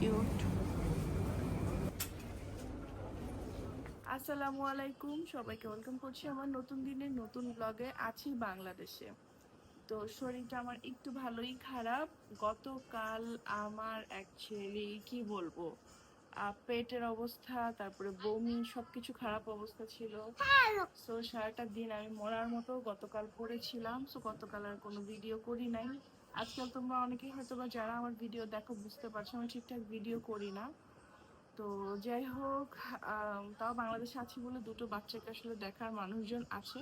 Cute আসসালামু আলাইকুম। সবাইকে ওয়েলকাম করছি আমার নতুন দিনের নতুন ব্লগে আছি বাংলাদেশে। তো শরীরটা আমার একটু ভালোই খারাপ। গতকাল আমার অ্যাকচুয়ালি কি বলব? পেটের অবস্থা, তারপরে বমি, সবকিছু খারাপ অবস্থা ছিল। সো সারাটা দিন আমি মরার মতো গতকাল পড়েছিলাম। সো গতকাল আর কোনো ভিডিও করি নাই। আজকাল তোমরা অনেকেই হয়তো বা যারা আমার ভিডিও দেখো বুঝতে পারছ আমি ঠিকঠাক ভিডিও করি না। তো যাই হোক তাও বাংলাদেশে আছি বলে দুটো বাচ্চাকে আসলে দেখার মানুষজন আছে।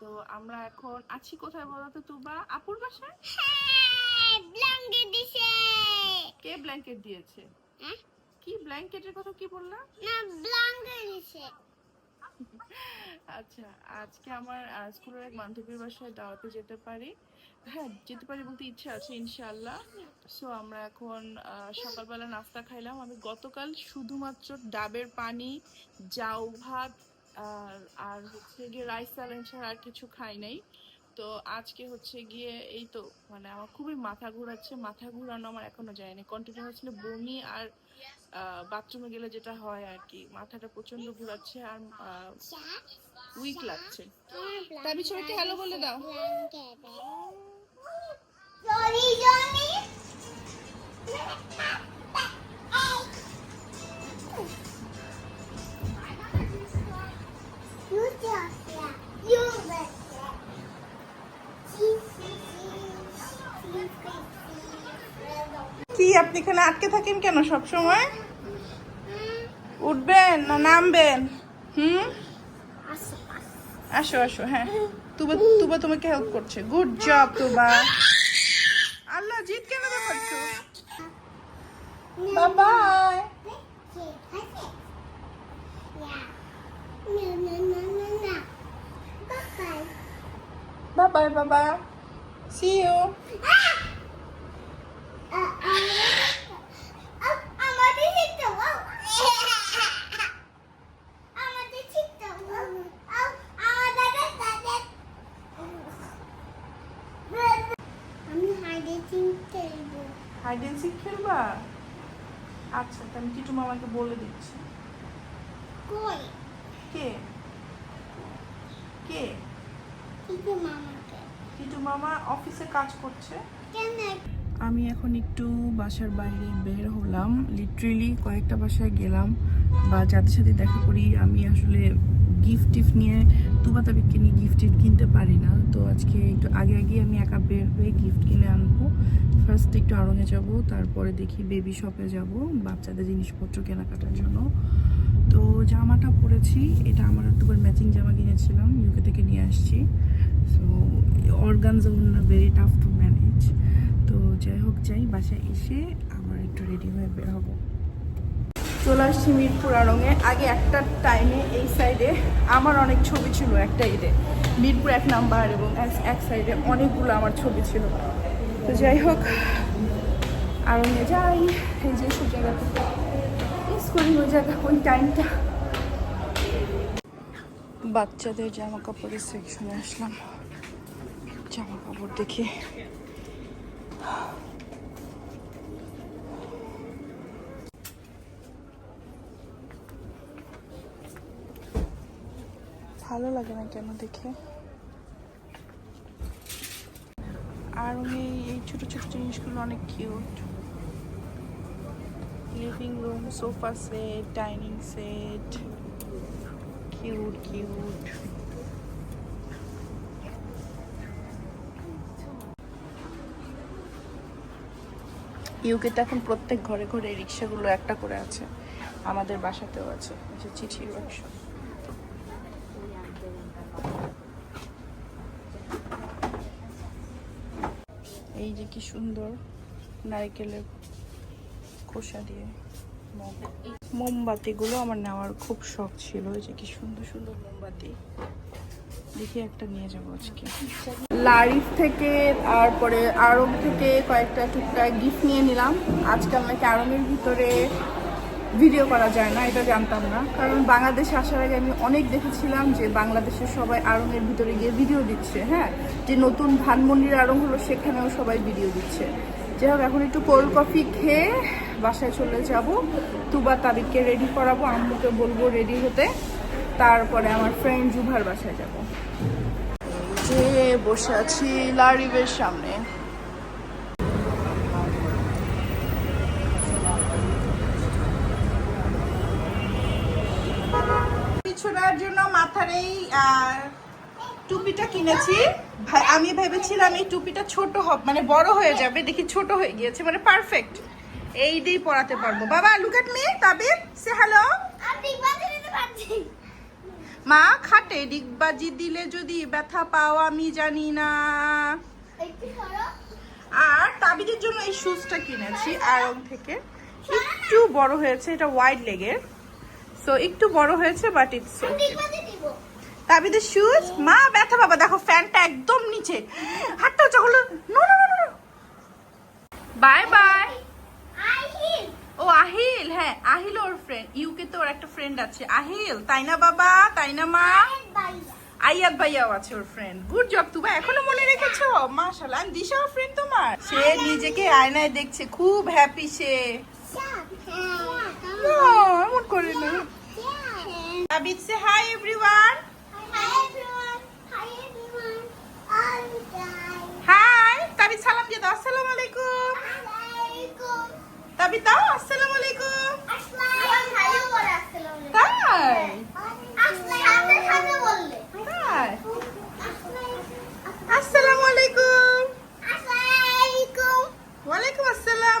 তো আমরা এখন আছি কোথায় বলো তো তুবা আপুর বাসায়? ব্ল্যাঙ্কেট দিছে। কে ব্ল্যাঙ্কেট দিয়েছে? হ্যাঁ? কি ব্ল্যাঙ্কেটের কথা কি বললাম না ব্ল্যাঙ্কেট দিছে। আচ্ছা আজকে আমার স্কুলের এক বান্ধবীর বাসায় দাওয়াতে যেতে পারি। হ্যাঁ যেতে পারি বলতে ইচ্ছে আছে ইনশাল্লাহ সো আমরা এখন সকালবেলা নাস্তা খাইলাম। আমি গতকাল শুধুমাত্র ডাবের পানি জাউ ভাত, আর আর হচ্ছে গিয়ে রাইস স্যালেন ছাড়া আর কিছু খাই নাই। তো আজকে হচ্ছে গিয়ে এই তো মানে আমার খুবই মাথা ঘোরাচ্ছে, মাথা ঘোরানো আমার এখনও যায়নি। কন্টিনিউ হচ্ছিল বমি আর বাথরুমে গেলে যেটা হয় আর কি, মাথাটা প্রচণ্ড ঘোরাচ্ছে আর উইক লাগছে। তাবি সবাইকে hello বলে দাও। জনি আপনি এখানে আটকে থাকেন কেন সব সময় উঠবেন না নামবেন? হুম? আসো আসো হ্যাঁ। তুবা তুবা তোমাকে হেল্প করছে। গুড জব তুবা। আল্লাহ জিত কেন দেখাচ্ছ বাবাই বাবাই বাবা সি ইউ আচ্ছা তাহলে টিটু মামাকে বলে দিচ্ছি। কই? কে? কে? কিন্তু মামাকে। টিটু মামা অফিসে কাজ করছে। কেন? আমি এখন একটু বাসার বাইরে বের হলাম লিটারেলি কয়েকটা বাসায় গেলাম বা যাদের সাথে দেখা করি আমি আসলে গিফট টিফট নিয়ে তুবা তাবিককে নিয়ে গিফট টিফট কিনতে পারি না। তো আজকে একটু আগে আগে আমি একা বের হয়ে গিফট কিনে আনব। ফার্স্ট একটু আড়ঙে যাব, তারপরে দেখি বেবি শপে যাব, বাচ্চাদের জিনিসপত্র কেনাকাটার জন্য। তো জামাটা পরেছি, এটা আমার দুবার ম্যাচিং জামা কিনেছিলাম ইউকে থেকে নিয়ে আসছি। So organise very tough to manage তো যাই হোক, যাই বাসায় এসে আবার একটু রেডি হয়ে বের হব। চলে আসছি মিরপুর আড়ঙে। আগে একটা টাইমে এই সাইডে আমার অনেক ছবি ছিল একটা ঈদে মিরপুর এক নাম্বার এবং এক- এক সাইডে অনেকগুলো আমার ছবি ছিল। তো যাই হোক, আড়ঙে যাই, এই যে সব জায়গাতে মিস করি ওই জায়গা, ওই টাইমটা বাচ্চাদের জামা কাপড়ের সেকশনে আসলাম। জামা কাপড় দেখি ভালো লাগে না কেন দেখে? আর এই এই ছোট ছোট জিনিসগুলো অনেক cute living room sofa set dining set cute cute ইউকেতে এখন প্রত্যেক ঘরে ঘরে রিক্সাগুলো একটা করে আছে। আমাদের বাসাতেও আছে। এই যে চিঠি বাক্স। কি সুন্দর নারিকেলের খোসা দিয়ে মোমবাতিগুলো আমার নেওয়ার খুব শখ ছিল যে কি সুন্দর সুন্দর মোমবাতি। দেখি একটা নিয়ে যাব আজকে। লারিফ থেকে তারপরে আরব থেকে কয়েকটা টুকটাক গিফট নিয়ে নিলাম। আজকে নাকি আরবের ভিতরে ভিডিও করা যায় না, এটা জানতাম না। কারণ বাংলাদেশে আসার আগে আমি অনেক দেখেছিলাম যে বাংলাদেশের সবাই আড়ঙের ভিতরে গিয়ে ভিডিও দিচ্ছে হ্যাঁ? যে নতুন ধানমন্ডির আড়ং হলো, সেখানেও সবাই ভিডিও দিচ্ছে। যাই হোক, এখন একটু কোল্ড কফি খেয়ে বাসায় চলে যাব। তুবা তাবিককে রেডি করাবো, আম্মুকে বলব রেডি হতে। তারপরে আমার ফ্রেন্ড জুভার বাসায় যাব। যে বসে আছি লারিবের সামনে। ছোড়ার জন্য মাথার এই টুপিটা কিনেছি। আমি ভেবেছিলাম এই টুপিটা ছোট হবে মানে বড় হয়ে যাবে দেখি ছোট হয়ে গিয়েছে মানে পারফেক্ট এই দিয়েই পরাতে পারব। বাবা লুক এট মি তাবির সে হ্যালো মা খাটে ডিগবাজি দিলে যদি ব্যথা পাও আমি জানি না। আর তাবিদের জন্য এই শুজটা কিনেছি আয়ং থেকে। একটু বড় হয়েছে এটা ওয়াইড লেগের সো একটু বড় হয়েছে বাট ইটস তাবিদের শুজ মা ব্যথা বাবা দেখো ফ্যানটা একদম নিচে। হাতটা চকলো no no no no bye bye ও আহিল হ্যাঁ আহিল ওর ফ্রেন্ড ইউকে তো ওর একটা ফ্রেন্ড আছে। আহিল তাই না বাবা? তাই না মা? আইয়াদ ভাইয়াও আছে ওর ফ্রেন্ড গুড জব তুমি এখনও মনে রেখেছো? মাশাআল্লাহ আমি দিশা ওর ফ্রেন্ড তোমার। সে নিজেকে আয়নায় দেখছে খুব হ্যাপি সে। এমন করে না আবিদ সে হাই এভরিওয়ান হাই তাবিদ সালাম দিয়ে দাও। আসসালামু আলাইকুম। তাবিদ দাও আসসালামু আলাইকুম তাই তাই আসসালামু আলাইকুম ওয়ালাইকুম আসসালাম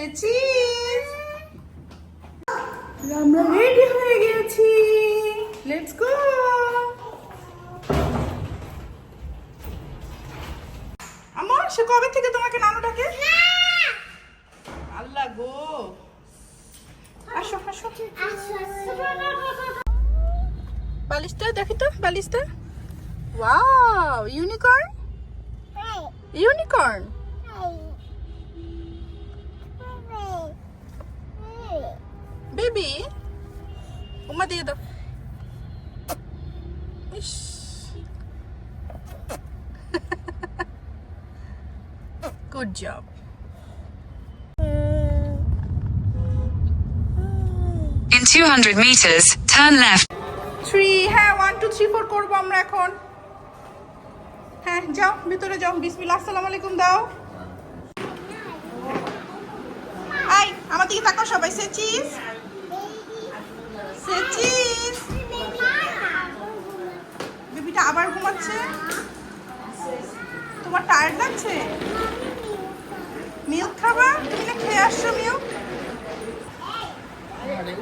সে চিজ আমরা রেডি হয়ে গেছি। লেটস গো আমার সে কবে থেকে তোমাকে নানু ডাকে? আল্লাহ গো! আসো আসো। বালিশটা দেখি তো বালিশটা। ওয়াও ইউনিকর্ন ইউনিকর্ন বেবি উমা দিয়ে দাও ইস good job In 200 meters, turn left. Three হ্যাঁ ওয়ান টু থ্রি ফোর করব আমরা এখন। হ্যাঁ যাও ভিতরে যাও। বিসমিল্লাহ আসসালামু আলাইকুম দাও। আই আমার দিকে তাকাও সবাই। সে চিজ বেবিটা আবার ঘুমাচ্ছে? তোমার টায়ার্ড লাগছে? মিল্ক খাবা? তুমি না খেয়ে আসছো মিল্ক?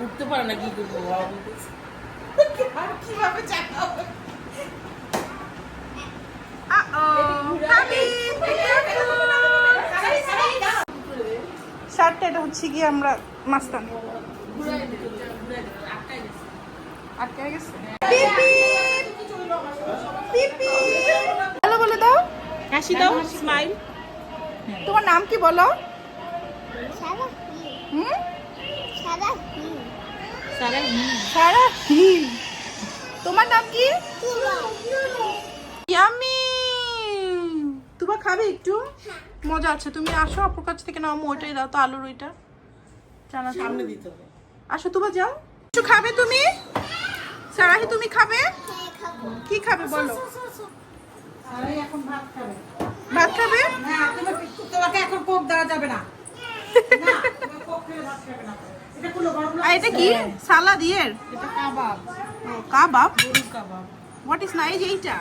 উঠতে পারে না কি করব কীভাবে চাকাবো. শার্টটা এটা হচ্ছে গিয়ে আমরা মাস্তান আটকে গেছে। হ্যালো বলে দাও। হাসি দাও স্মাইল তোমার নাম কি বলো? তোমার নাম কি? ইয়ামি। তুবা খাবে একটু? মজা আছে। তুমি আসো আপুর কাছ থেকে নাও ওইটাই দাও তো আলুর ওইটা। জানা সামনে দিতে হবে। আসো তুবা যাও। কিছু খাবে তুমি? সারাহি তুমি খাবে? কি খাবে বলো? আরে এখন ভাত খাবে। ভাত খাবে? না তোমাকে এখন কোপ দেওয়া যাবে না। না তুমি কোক খেয়ে ভাত খাবে না। এটা কি? সালাদ ইয়ের? কাবাব। কাবাব? হোয়াট ইজ নাইজ এইটা?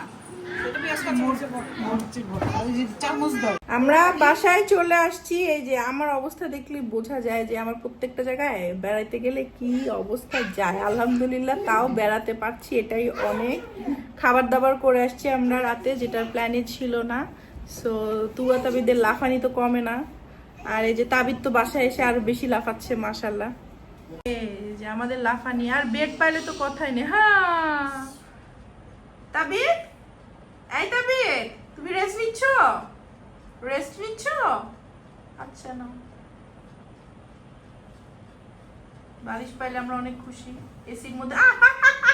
আমরা বাসায় চলে আসছি, এই যে আমার অবস্থা দেখলে বোঝা যায় যে আমার প্রত্যেকটা জায়গায় বেড়াইতে গেলে কি অবস্থা যায়। আলহামদুলিল্লাহ, তাও বেড়াতে পারছি, এটাই অনেক। খাবার দাবার করে আসছি আমরা রাতে, যেটার প্ল্যানে ছিল না। সো তুয়া তাবিদের লাফানি তো কমে না। আর এই যে তাবিদ তো বাসায় এসে আরও বেশি লাফাচ্ছে মাশাল্লাহ এই যে আমাদের লাফানি, আর বেড পাইলে তো কথাই নেই। হ্যাঁ। তাবিদ এই তাবিদ তুমি রেস্ট নিচ্ছ? রেস্ট নিচ্ছ? আচ্ছা না বালিশ পাইলে আমরা অনেক খুশি। এসির মধ্যে